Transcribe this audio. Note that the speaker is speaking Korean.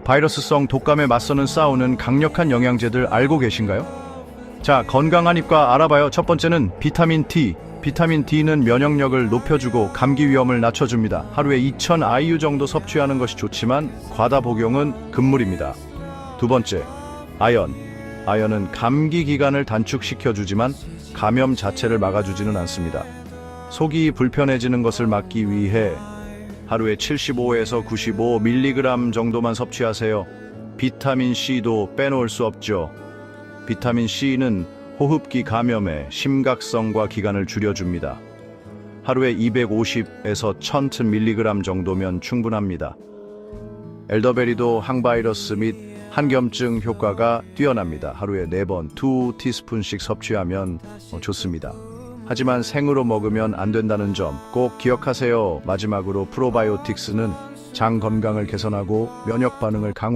바이러스성 독감에 맞서는 싸우는 강력한 영양제들 알고 계신가요? 자, 건강한 입과 알아봐요. 첫 번째는 비타민 D. 비타민 D는 면역력을 높여주고 감기 위험을 낮춰줍니다. 하루에 2000 IU 정도 섭취하는 것이 좋지만 과다 복용은 금물입니다. 두 번째, 아연. 아연은 감기 기간을 단축시켜주지만 감염 자체를 막아주지는 않습니다. 속이 불편해지는 것을 막기 위해 하루에 75에서 95mg 정도만 섭취하세요. 비타민 C도 빼놓을 수 없죠. 비타민 C는 호흡기 감염의 심각성과 기간을 줄여줍니다. 하루에 250에서 1000mg 정도면 충분합니다. 엘더베리도 항바이러스 및 항염증 효과가 뛰어납니다. 하루에 4번 2티스푼씩 섭취하면 어, 좋습니다. 하지만 생으로 먹으면 안 된다는 점 꼭 기억하세요. 마지막으로 프로바이오틱스는 장 건강을 개선하고 면역 반응을 강화